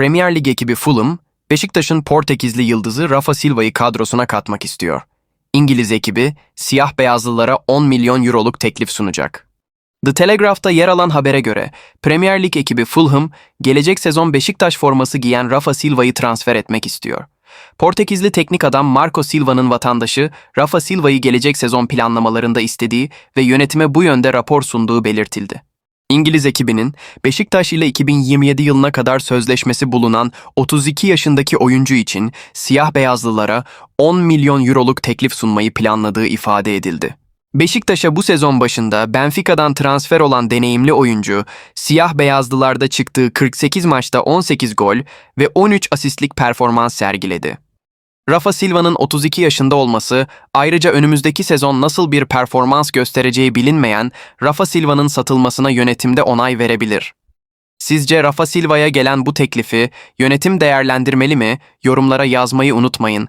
Premier Lig ekibi Fulham, Beşiktaş'ın Portekizli yıldızı Rafa Silva'yı kadrosuna katmak istiyor. İngiliz ekibi siyah beyazlılara 10 milyon euroluk teklif sunacak. The Telegraph'ta yer alan habere göre Premier Lig ekibi Fulham, gelecek sezon Beşiktaş forması giyen Rafa Silva'yı transfer etmek istiyor. Portekizli teknik adam Marco Silva'nın vatandaşı Rafa Silva'yı gelecek sezon planlamalarında istediği ve yönetime bu yönde rapor sunduğu belirtildi. İngiliz ekibinin Beşiktaş ile 2027 yılına kadar sözleşmesi bulunan 32 yaşındaki oyuncu için siyah beyazlılara 10 milyon euroluk teklif sunmayı planladığı ifade edildi. Beşiktaş'a bu sezon başında Benfica'dan transfer olan deneyimli oyuncu, siyah beyazlılarda çıktığı 48 maçta 18 gol ve 13 asistlik performans sergiledi. Rafa Silva'nın 32 yaşında olması, ayrıca önümüzdeki sezon nasıl bir performans göstereceği bilinmeyen Rafa Silva'nın satılmasına yönetimde onay verebilir. Sizce Rafa Silva'ya gelen bu teklifi yönetim değerlendirmeli mi? Yorumlara yazmayı unutmayın.